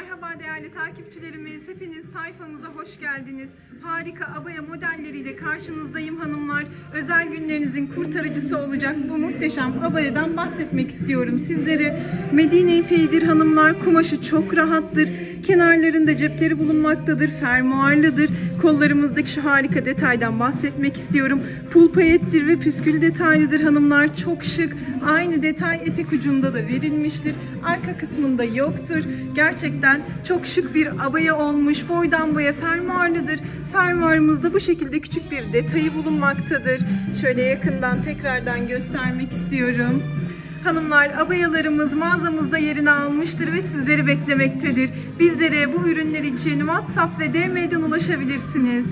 Merhaba değerli takipçilerimiz. Hepiniz sayfamıza hoş geldiniz. Harika abaya modelleriyle karşınızdayım hanımlar. Özel günlerinizin kurtarıcısı olacak bu muhteşem abayadan bahsetmek istiyorum sizlere. Medine ipeğidir hanımlar. Kumaşı çok rahattır. Kenarlarında cepleri bulunmaktadır. Fermuarlıdır. Kollarımızdaki şu harika detaydan bahsetmek istiyorum. Pul payettir ve püskül detaylıdır hanımlar. Çok şık. Aynı detay etek ucunda da verilmiştir. Arka kısmında yoktur. Gerçekten çok şık bir abaya olmuş. Boydan boya fermuarlıdır. Fermuarımızda bu şekilde küçük bir detayı bulunmaktadır. Şöyle yakından tekrardan göstermek istiyorum. Hanımlar abayalarımız mağazamızda yerini almıştır ve sizleri beklemektedir. Bizlere bu ürünler için WhatsApp ve DM'den ulaşabilirsiniz.